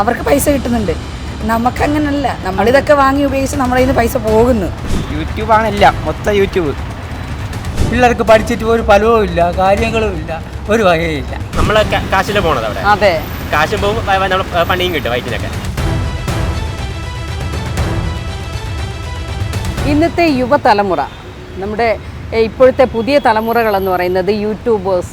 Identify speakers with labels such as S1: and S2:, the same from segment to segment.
S1: അവർക്ക് പൈസ കിട്ടുന്നുണ്ട്. നമുക്കങ്ങനല്ല. നമ്മളിതൊക്കെ വാങ്ങി ഉപയോഗിച്ച് നമ്മുടെ കയ്യിൽ നിന്ന് പൈസ പോകുന്നു.
S2: യൂട്യൂബാണ് എല്ലാം മൊത്തം യൂട്യൂബ്.
S3: പിള്ളേർക്ക് പഠിച്ചിട്ട് ഒരു ഫലവും ഇല്ല കാര്യങ്ങളും ഇല്ല ഒരു വകയില്ല
S4: നമ്മളെ കാശിലെ പോണത് അവിടെ.
S5: അതെ.
S4: കാശും പോകും നമ്മൾ പണിയും കിട്ടും വൈറ്റിനൊക്കെ.
S5: ഇന്നത്തെ യുവതലമുറ നമ്മുടെ ഇപ്പോഴത്തെ പുതിയ തലമുറകളെന്ന് പറയുന്നത് യൂട്യൂബേഴ്സ്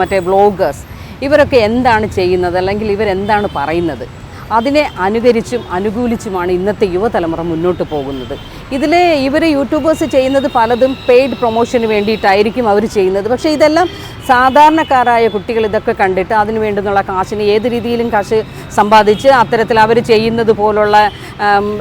S5: മറ്റേ വ്ളോഗേഴ്സ് ഇവരൊക്കെ എന്താണ് ചെയ്യുന്നത്? അല്ലെങ്കിൽ ഇവരെന്താണ് പറയുന്നത്? അതിനെ അനുകരിച്ചും അനുകൂലിച്ചുമാണ് ഇന്നത്തെ യുവതലമുറ മുന്നോട്ട് പോകുന്നത്. ഇതിൽ ഇവർ യൂട്യൂബേഴ്സ് ചെയ്യുന്നത് പലതും പെയ്ഡ് പ്രൊമോഷന് വേണ്ടിയിട്ടായിരിക്കും അവർ ചെയ്യുന്നത്. പക്ഷേ ഇതെല്ലാം സാധാരണക്കാരായ കുട്ടികൾ ഇതൊക്കെ കണ്ടിട്ട് അതിന് വേണ്ടുന്നുള്ള കാശിന് ഏത് രീതിയിലും കാശ് സമ്പാദിച്ച് അത്തരത്തിൽ അവർ ചെയ്യുന്നത് പോലുള്ള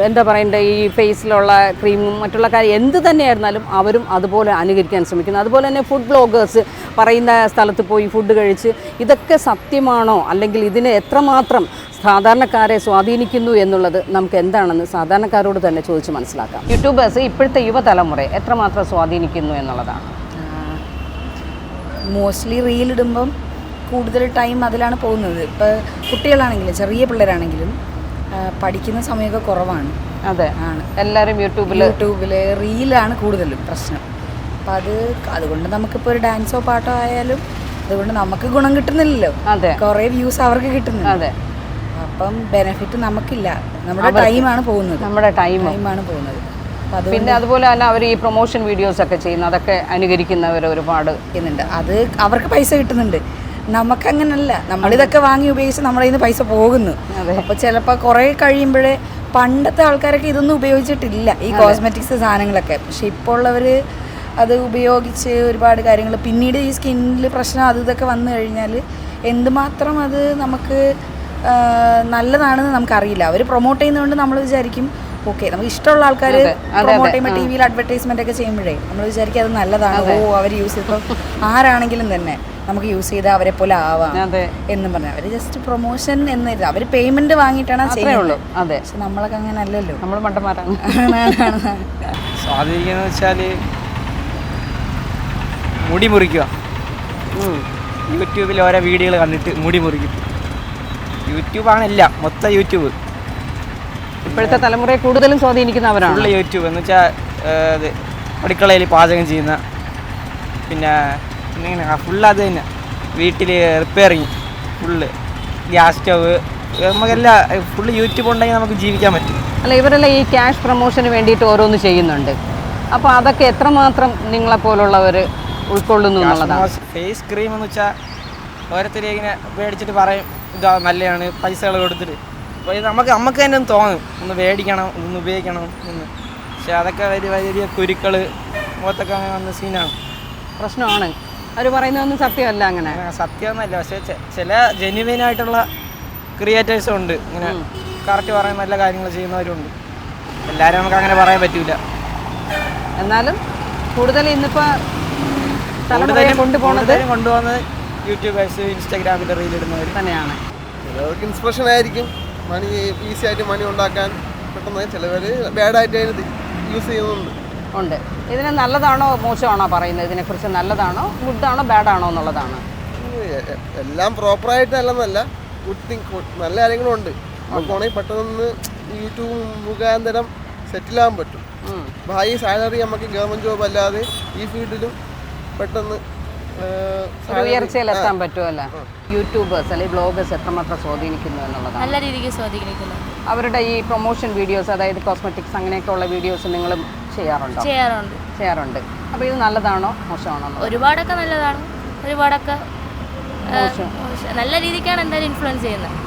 S5: എന്താ പറയണ്ടേ ഈ ഫേസിലുള്ള ക്രീമും മറ്റുള്ള കാര്യം എന്ത് തന്നെയായിരുന്നാലും അവരും അതുപോലെ അനുകരിക്കാൻ ശ്രമിക്കുന്നു. അതുപോലെ തന്നെ ഫുഡ് ബ്ലോഗേഴ്സ് പറയുന്ന സ്ഥലത്ത് പോയി ഫുഡ് കഴിച്ച് ഇതൊക്കെ സത്യമാണോ? അല്ലെങ്കിൽ ഇതിന് എത്രമാത്രം സാധാരണക്കാരെ സ്വാധീനിക്കുന്നു എന്നുള്ളത് നമുക്ക് എന്താണെന്ന് സാധാരണക്കാരോട് തന്നെ ചോദിച്ച് മനസ്സിലാക്കാം. യൂട്യൂബേഴ്സ് ഇപ്പോഴത്തെ യുവതലമുറ എത്രമാത്രം സ്വാധീനിക്കുന്നു എന്നുള്ളതാണ്?
S1: മോസ്റ്റ്ലി റീൽ ഇടുമ്പം കൂടുതൽ ടൈം അതിലാണ് പോകുന്നത്. ഇപ്പോൾ കുട്ടികളാണെങ്കിലും ചെറിയ പിള്ളേരാണെങ്കിലും പഠിക്കുന്ന സമയമൊക്കെ കുറവാണ്.
S5: അതെ.
S1: ആണ്.
S5: എല്ലാവരും യൂട്യൂബിൽ
S1: യൂട്യൂബിൽ റീലാണ് കൂടുതലും പ്രശ്നം. അപ്പം അത് അതുകൊണ്ട് നമുക്കിപ്പോൾ ഒരു ഡാൻസോ പാട്ടോ ആയാലും അതുകൊണ്ട് നമുക്ക് ഗുണം കിട്ടുന്നില്ലല്ലോ.
S5: അതെ.
S1: കുറേ വ്യൂസ് അവർക്ക് കിട്ടുന്നു
S5: അതെ.
S1: അപ്പം ബെനിഫിറ്റ് നമുക്കില്ല. നമ്മുടെ ടൈമാണ് പോകുന്നത്.
S5: നമ്മുടെ ടൈം
S1: ടൈമാണ് പോകുന്നത്. അപ്പം അത്
S5: പിന്നെ അതുപോലെ തന്നെ അവർ ഈ പ്രൊമോഷൻ വീഡിയോസ് ഒക്കെ ചെയ്യുന്നു. അതൊക്കെ അനുകരിക്കുന്നവർ ഒരുപാട്
S1: ചെയ്യുന്നുണ്ട്. അത് അവർക്ക് പൈസ കിട്ടുന്നുണ്ട്. നമുക്കങ്ങനല്ല. നമ്മളിതൊക്കെ വാങ്ങി ഉപയോഗിച്ച് നമ്മുടെ കയ്യിൽ നിന്ന് പൈസ പോകുന്നു. അപ്പോൾ ചിലപ്പോൾ കുറേ കഴിയുമ്പോഴേ പണ്ടത്തെ ആൾക്കാരൊക്കെ ഇതൊന്നും ഉപയോഗിച്ചിട്ടില്ല. ഈ കോസ്മെറ്റിക്സ് സാധനങ്ങളൊക്കെ. പക്ഷെ ഇപ്പോൾ ഉള്ളവർ അത് ഉപയോഗിച്ച് ഒരുപാട് കാര്യങ്ങൾ പിന്നീട് ഈ സ്കിന്നിൽ പ്രശ്നം അത് ഇതൊക്കെ വന്നു കഴിഞ്ഞാൽ എന്തുമാത്രം അത് നമുക്ക് നല്ലതാണെന്ന് നമുക്കറിയില്ല. അവർ പ്രൊമോട്ട് ചെയ്യുന്നതുകൊണ്ട് നമ്മൾ വിചാരിക്കും ഓക്കെ നമുക്ക് ഇഷ്ടമുള്ള ആൾക്കാർ പ്രൊമോട്ട് ചെയ്യുമ്പോൾ ടി വിയിൽ അഡ്വർടൈസ്മെന്റ് ഒക്കെ ചെയ്യുമ്പോഴേ നമ്മൾ വിചാരിക്കും അത് നല്ലതാണ്. ഓ അവർ യൂസ് ചെയ്തപ്പോൾ ആരാണെങ്കിലും തന്നെ നമുക്ക് യൂസ് ചെയ്താൽ അവരെ പോലെ ആവാം എന്ന് പറഞ്ഞു അവർ ജസ്റ്റ് പ്രൊമോഷൻ എന്ന് അവർ പേയ്മെന്റ് വാങ്ങിയിട്ടാണ്
S5: ഉള്ളൂ. അതെ.
S1: പക്ഷെ നമ്മളൊക്കെ അങ്ങനെ അല്ലല്ലോ
S5: നമ്മൾ മണ്ടന്മാരാണ്.
S2: മുടി മുറിക്കുക. യൂട്യൂബിൽ ഓരോ വീഡിയോകൾ കണ്ടിട്ട് മുടി മുറിക്കും. യൂട്യൂബാണ് എല്ലാം മൊത്തം യൂട്യൂബ്
S5: ഇപ്പോഴത്തെ തലമുറയെ കൂടുതലും സ്വാധീനിക്കുന്നവരാണ്.
S2: ഫുള്ള് യൂട്യൂബ് എന്ന് വെച്ചാൽ അടുക്കളയിൽ പാചകം ചെയ്യുന്ന പിന്നെ ഇങ്ങനെ ഫുള്ള് അത് തന്നെ. വീട്ടിൽ റിപ്പയറിങ് ഫുള്ള് ഗ്യാസ് സ്റ്റവ് നമുക്കെല്ലാം ഫുള്ള് യൂട്യൂബ് ഉണ്ടെങ്കിൽ നമുക്ക് ജീവിക്കാൻ പറ്റും.
S5: അല്ല ഇവരെല്ലാം ഈ ക്യാഷ് പ്രൊമോഷന് വേണ്ടിയിട്ട് ഓരോന്ന് ചെയ്യുന്നുണ്ട്. അപ്പോൾ അതൊക്കെ എത്രമാത്രം നിങ്ങളെ പോലുള്ളവർ ഉൾക്കൊള്ളുന്നു എന്നുള്ളതാണ്.
S2: ഫേസ് ക്രീം എന്ന് വെച്ചാൽ ഓരോരുത്തരെ ഇങ്ങനെ മേടിച്ചിട്ട് പറയും ഇതാ നല്ലതാണ് പൈസകൾ കൊടുത്തിട്ട്. അപ്പോൾ നമുക്ക് നമുക്ക് തന്നെ ഒന്ന് തോന്നും ഒന്ന് മേടിക്കണം ഒന്ന് ഉപയോഗിക്കണം എന്ന്. പക്ഷെ അതൊക്കെ വലിയ വലിയ കുരുക്കൾ മുഖത്തൊക്കെ അങ്ങനെ വന്ന സീനാണ്.
S5: പ്രശ്നമാണ്. അവർ പറയുന്നതൊന്നും സത്യമല്ല അങ്ങനെ.
S2: സത്യമൊന്നുമല്ല. പക്ഷേ ചില ജെന്യുവൈൻ ആയിട്ടുള്ള ക്രിയേറ്റേഴ്സും ഉണ്ട്. ഇങ്ങനെ കറക്റ്റ് പറയാൻ നല്ല കാര്യങ്ങൾ ചെയ്യുന്നവരുണ്ട്. എല്ലാവരും നമുക്ക് അങ്ങനെ പറയാൻ പറ്റൂല.
S5: എന്നാലും കൂടുതൽ ഇന്നിപ്പോൾ കൊണ്ടുപോകുന്നത്
S2: കൂടുതലും ഇൻസ്റ്റാഗ്രാമിന്റെ യൂട്യൂബേഴ്സ് ഇടുന്നവർ റീലിടുന്നവർ
S5: തന്നെയാണ്.
S6: ചിലവർക്ക് ഇൻസ്പിറേഷൻ ആയിരിക്കും. മണി ഈസി ആയിട്ട് മണി ഉണ്ടാക്കാൻ പെട്ടെന്ന് ചിലവർ ബാഡായിട്ട് അതിന് യൂസ് ചെയ്യുന്നുണ്ട്.
S5: ഉണ്ട്. ഇതിന് നല്ലതാണോ മോശമാണോ പറയുന്നത്? ഇതിനെക്കുറിച്ച് നല്ലതാണോ ഗുഡാണോ ബാഡാണോ എന്നുള്ളതാണ്.
S6: എല്ലാം പ്രോപ്പറായിട്ട് അല്ലെന്നല്ല ഗുഡ് തിങ് നല്ല കാര്യങ്ങളും ഉണ്ട്. നമുക്കാണെങ്കിൽ പെട്ടെന്ന് യൂട്യൂബ് മുഖാന്തരം സെറ്റിലാകാൻ പറ്റും. ഭാവി സാലറി നമുക്ക് ഗവൺമെന്റ് ജോബ് അല്ലാതെ ഈ ഫീൽഡിലും പെട്ടെന്ന്
S5: ഉയർച്ചയിൽ പറ്റുമല്ല. യൂട്യൂബേഴ്സ് അല്ലെങ്കിൽ ബ്ലോഗേഴ്സ് എത്രമാത്രം സ്വാധീനിക്കുന്നു എന്നുള്ളതാണ്.
S7: നല്ല രീതിക്ക് സ്വാധീനിക്കുന്നു.
S5: അവരുടെ ഈ പ്രൊമോഷൻ വീഡിയോസ് അതായത് കോസ്മെറ്റിക്സ് അങ്ങനെയൊക്കെ ഉള്ള വീഡിയോസ് നിങ്ങൾ ചെയ്യാറുണ്ടോ?
S7: ചെയ്യാറുണ്ട്.
S5: ചെയ്യാറുണ്ട്. അപ്പോൾ ഇത് നല്ലതാണോ? മോശമാണോ
S7: ഒരുപാടൊക്കെ നല്ലതാണ്. ഒരുപാടൊക്കെ നല്ല രീതിക്കാണ് എന്തായാലും ഇൻഫ്ലുവൻസ് ചെയ്യുന്നത്.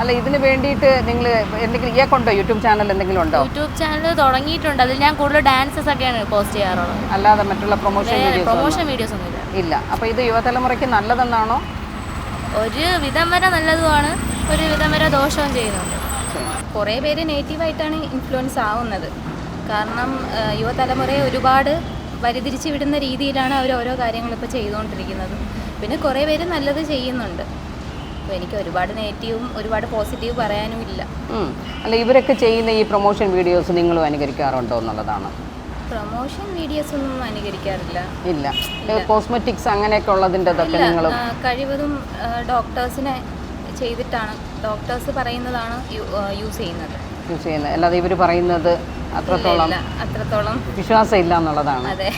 S5: അല്ല ഇതിന് വേണ്ടിയിട്ട് നിങ്ങൾ എന്തെങ്കിലും ഇയാൾക്കുണ്ടോ യൂട്യൂബ് ചാനൽ എന്തെങ്കിലും ഉണ്ടോ?
S7: യൂട്യൂബ് ചാനൽ തുടങ്ങിയിട്ടുണ്ട്. അതിൽ ഞാൻ കൂടുതൽ ഡാൻസസ് ഒക്കെയാണ് പോസ്റ്റ് ചെയ്യാറുള്ളത്.
S5: അല്ലാതെ മറ്റുള്ള പ്രൊമോഷൻ
S7: പ്രൊമോഷൻ വീഡിയോസ് ഒന്നും
S5: ഇല്ല ഇല്ല. അപ്പോൾ ഇത് യുവതലമുറയ്ക്ക് നല്ലതെന്നാണോ?
S7: ഒരു വിധം വരെ നല്ലതുമാണ്. ഒരു വിധം വരെ ദോഷവും ചെയ്യുന്നുണ്ട്.
S8: കുറേ പേര് നെഗറ്റീവായിട്ടാണ് ഇൻഫ്ലുവൻസ് ആവുന്നത്. കാരണം യുവതലമുറയെ ഒരുപാട് വരിതിരിച്ച് വിടുന്ന രീതിയിലാണ് അവർ ഓരോ കാര്യങ്ങളിപ്പോൾ ചെയ്തുകൊണ്ടിരിക്കുന്നത്. പിന്നെ കുറേ പേര് നല്ലത് ചെയ്യുന്നുണ്ട്. അപ്പോൾ എനിക്ക് ഒരുപാട് നെഗറ്റീവും ഒരുപാട് പോസിറ്റീവ് പറയാനും ഇല്ല.
S5: അല്ല ഇവരൊക്കെ ചെയ്യുന്ന ഈ പ്രൊമോഷൻ വീഡിയോസ് നിങ്ങളും അനുകരിക്കാറുണ്ടോ എന്നുള്ളതാണ്?
S8: പ്രൊമോഷൻ വീഡിയോസ് ഒന്നും അനുകരിക്കാറില്ല.
S5: ഇല്ല. കോസ്മെറ്റിക്സ് അങ്ങനെയൊക്കെ
S8: ഉള്ളതിന്റെ
S5: നിങ്ങൾ
S8: കഴിവതും ഡോക്ടേഴ്സിനെ ചെയ്തിട്ടാണ്. ഡോക്ടേഴ്സ് പറയുന്നതാണ് യൂസ് ചെയ്യുന്നത്.
S5: യൂസ് ചെയ്യുന്നത്. അല്ലാതെ ഇവർ പറയുന്നത് അത്രത്തോളം
S8: ഇല്ല, അത്രത്തോളം
S5: വിശ്വാസം ഇല്ല എന്നുള്ളതാണ്.
S8: അതെ.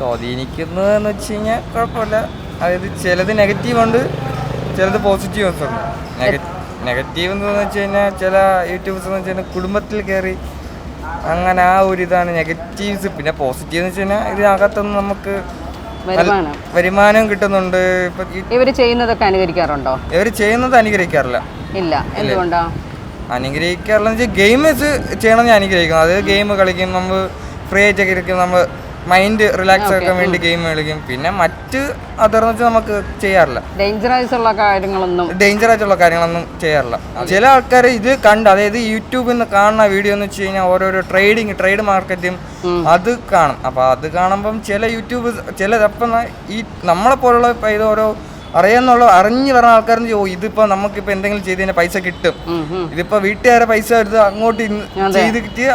S2: സ്വാധീനിക്കുന്നതെന്ന് വെച്ച് കഴിഞ്ഞാൽ കുഴപ്പമില്ല. അതായത് ചിലത് നെഗറ്റീവ് ഉണ്ട് ചിലത് പോസിറ്റീവ്സ് ഉണ്ട്. നെഗറ്റീവ് എന്ന് വെച്ച് കഴിഞ്ഞാൽ ചില യൂട്യൂബ്സ് എന്ന് വെച്ച് കഴിഞ്ഞാൽ കുടുംബത്തിൽ കയറി അങ്ങനെ ആ ഒരു ഇതാണ് നെഗറ്റീവ്സ് പിന്നെ പോസിറ്റീവ് എന്ന് വെച്ച് കഴിഞ്ഞാൽ ഇതിനകത്തുനിന്ന് നമുക്ക്
S5: വരുമാനം.
S2: കിട്ടുന്നുണ്ട്.
S5: ഇവർ ചെയ്യുന്നതൊക്കെ അനുകരിക്കാറുണ്ടോ?
S2: ഇവർ ചെയ്യുന്നത് അനുകരിക്കാറില്ല.
S5: ഇല്ല. എന്തുകൊണ്ടാ?
S2: അനുഗ്രഹിക്കാറില്ല ഗെയിംസ് ചെയ്യണമെന്ന് ഞാൻ അനുഗ്രഹിക്കുന്നു അത് ഗെയിം കളിക്കും നമ്മൾ ഫ്രീ ആയിട്ടൊക്കെ ഇരിക്കും നമ്മൾ മൈൻഡ് റിലാക്സ് ആക്കാൻ വേണ്ടി ഗെയിം കളിക്കും. പിന്നെ മറ്റ് അതർന്ന് വെച്ചാൽ നമുക്ക് ചെയ്യാറില്ല.
S5: ഡേഞ്ചറസ് ഉള്ള കാര്യങ്ങളൊന്നും.
S2: ഡേഞ്ചർ ആയിട്ടുള്ള കാര്യങ്ങളൊന്നും ചെയ്യാറില്ല. ചില ആൾക്കാർ ഇത് കണ്ട് അതായത് യൂട്യൂബിൽ നിന്ന് കാണുന്ന വീഡിയോ എന്ന് വെച്ച് കഴിഞ്ഞാൽ ഓരോരോ ട്രേഡിങ് ട്രേഡ് മാർക്കറ്റും അത് കാണും. അപ്പൊ അത് കാണുമ്പം ചില യൂട്യൂബ് ചില അപ്പം ഈ നമ്മളെ പോലുള്ള ഇത് ഓരോ അറിയാന്നുള്ള അറിഞ്ഞു പറഞ്ഞ ആൾക്കാരെന്ന് ഓ ഇതിപ്പോ നമുക്കിപ്പോ എന്തെങ്കിലും ചെയ്ത് കഴിഞ്ഞാൽ പൈസ കിട്ടും. ഇതിപ്പോ വീട്ടുകാരെ പൈസ എടുത്ത് അങ്ങോട്ട് ഇന്ന് ചെയ്ത് കിട്ടിയ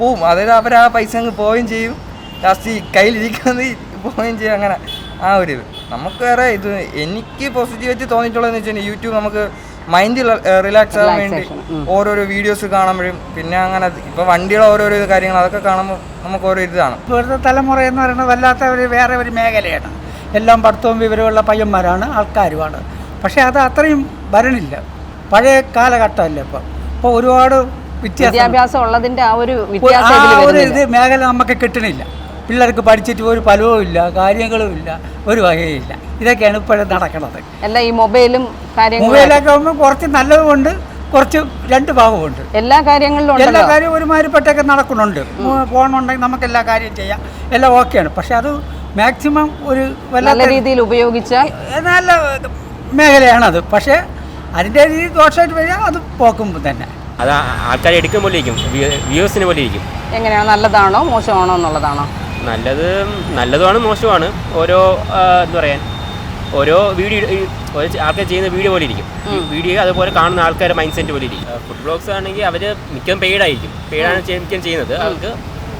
S2: പോവും. അതായത് അവർ ആ പൈസ അങ്ങ് പോവുകയും ചെയ്യും. ലാസ്റ്റ് ഈ കയ്യിലിരിക്കുന്നത് പോവുകയും ചെയ്യുക അങ്ങനെ ആ ഒരു ഇത്. നമുക്ക് വേറെ ഇത് എനിക്ക് പോസിറ്റീവായിട്ട് തോന്നിയിട്ടുള്ളതെന്ന് വെച്ചാൽ യൂട്യൂബ് നമുക്ക് മൈൻഡ് റിലാക്സ് ആകാൻ വേണ്ടി ഓരോരോ വീഡിയോസ് കാണുമ്പോഴും പിന്നെ അങ്ങനെ ഇപ്പോൾ വണ്ടിയുടെ ഓരോരോ ഇത് കാര്യങ്ങൾ അതൊക്കെ കാണുമ്പോൾ നമുക്ക് ഓരോ ഇതാണ്
S3: ഇപ്പോഴത്തെ തലമുറ എന്ന് പറയുന്നത് വല്ലാത്ത ഒരു വേറെ ഒരു മേഖലയാണ്. എല്ലാം പഠിത്തവും വിവരമുള്ള പയ്യന്മാരാണ് ആൾക്കാരുമാണ്. പക്ഷേ അത് അത്രയും വരണില്ല. പഴയ കാലഘട്ടമല്ല ഇപ്പം? ഇപ്പോൾ ഒരുപാട്
S5: വിദ്യാഭ്യാസം ഉള്ളതിന്റെ ആ ഒരു
S3: ആ
S5: വ്യത്യാസം
S3: ഒരു. ഇത് മേഖല നമുക്ക് കിട്ടണില്ല. പിള്ളേർക്ക് പഠിച്ചിട്ട് ഒരു ഫലവും ഇല്ല കാര്യങ്ങളും ഇല്ല ഒരു വകയില്ല ഇതൊക്കെയാണ് ഇപ്പോഴും നടക്കുന്നത്.
S5: അല്ല ഈ മൊബൈലും കാര്യങ്ങളും
S3: മൊബൈലൊക്കെ ആകുമ്പോൾ കുറച്ച് നല്ലതുമുണ്ട് കുറച്ച് രണ്ട് ഭാഗമുണ്ട്
S5: എല്ലാ കാര്യങ്ങളിലും
S3: എല്ലാ കാര്യവും ഒരുമാതിരിപ്പെട്ടൊക്കെ നടക്കുന്നുണ്ട്. ഫോണുണ്ടെങ്കിൽ നമുക്ക് എല്ലാ കാര്യവും ചെയ്യാം. എല്ലാം ഓക്കെയാണ്. പക്ഷെ അത് മാക്സിമം ഒരു
S5: നല്ല
S3: വല്ലാത്ത
S5: രീതിയിൽ ഉപയോഗിച്ചാൽ
S3: നല്ല മേഖലയാണത്. പക്ഷേ അതിന്റെ രീതി ദോഷമായിട്ട് വരിക അത് പോക്കുമ്പോൾ തന്നെ.
S4: അത് ആൾക്കാർ എടുക്കുമ്പോഴേക്കും വ്യൂസിനെ പോലെ ഇരിക്കും.
S5: എങ്ങനെയാണ് നല്ലതാണോ? മോശമാണോ എന്നുള്ളതാണോ?
S4: നല്ലത് നല്ലതുമാണ് മോശമാണ് ഓരോ എന്താ പറയാൻ ഓരോ വീഡിയോ ഓരോ ആൾക്കാർ ചെയ്യുന്ന വീഡിയോ പോലെ ഇരിക്കും. വീഡിയോ അതുപോലെ കാണുന്ന ആൾക്കാരുടെ മൈൻഡ് സെറ്റ് പോലെ ഇരിക്കും. ഫുഡ് ബ്ലോഗ്സ് ആണെങ്കിൽ അവർ മിക്കതും പെയ്ഡായിരിക്കും പെയ്ഡാണ് മിക്കതും ചെയ്യുന്നത്. അവർക്ക്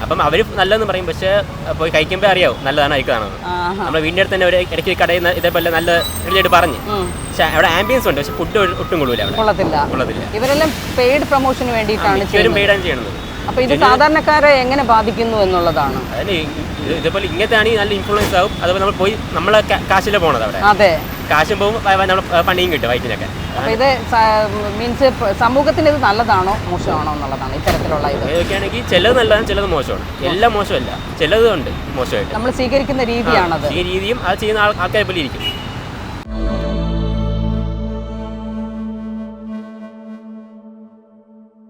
S4: അപ്പം അവർ നല്ലതെന്ന് പറയും. പക്ഷേ പോയി കഴിക്കുമ്പോൾ അറിയാവും നല്ലതാണ് അയക്കാണെന്ന്
S5: ആഹാ.
S4: നമ്മുടെ വീടിന്റെ അടുത്ത് തന്നെ ഒരു ഇടയ്ക്ക് കടയിൽ നിന്ന് ഇതേപോലെ നല്ല റിലേറ്റ് പറഞ്ഞ്. പക്ഷെ അവിടെ ആംബിയൻസ് ഉണ്ട്. പക്ഷെ ഫുഡ് ഒട്ടും കൊള്ളൂല അവിടെ.
S5: കൊള്ളത്തില്ല. ഇവരെല്ലാം പെയ്ഡ് പ്രൊമോഷന് വേണ്ടിയിട്ടാണ്
S4: പെയ്ഡാണ് ചെയ്യുന്നത്.
S5: അപ്പൊ ഇത് സാധാരണക്കാരെ എങ്ങനെ ബാധിക്കുന്നു എന്നുള്ളതാണ്.
S4: ഇതേപോലെ ഇങ്ങനത്തെ ആണെങ്കിൽ നല്ല ഇൻഫ്ലുവൻസ് ആകും അതുപോലെ നമ്മൾ പോയി നമ്മളെ കാശിലെ പോണത് അവിടെ.
S5: അതെ.
S4: കാശും പോകും നമ്മൾ പണിയും കിട്ടും വൈറ്റിനൊക്കെ.
S5: അപ്പൊ ഇത് മീൻസ് സമൂഹത്തിന് ഇത് നല്ലതാണോ മോശമാണോ എന്നുള്ളതാണ് ഇത്തരത്തിലുള്ള ഇത്.
S4: ഇതൊക്കെയാണെങ്കിൽ ചിലത് നല്ലതാണ് ചിലത് മോശമാണ്. എല്ലാം മോശമല്ല. ചിലത് ഉണ്ട് മോശമായിട്ട്.
S5: നമ്മൾ സ്വീകരിക്കുന്ന രീതിയാണത്.
S4: ഈ രീതിയും അത് ചെയ്യുന്ന ആൾ- ആൾക്കാരെ പോലെ ഇരിക്കും.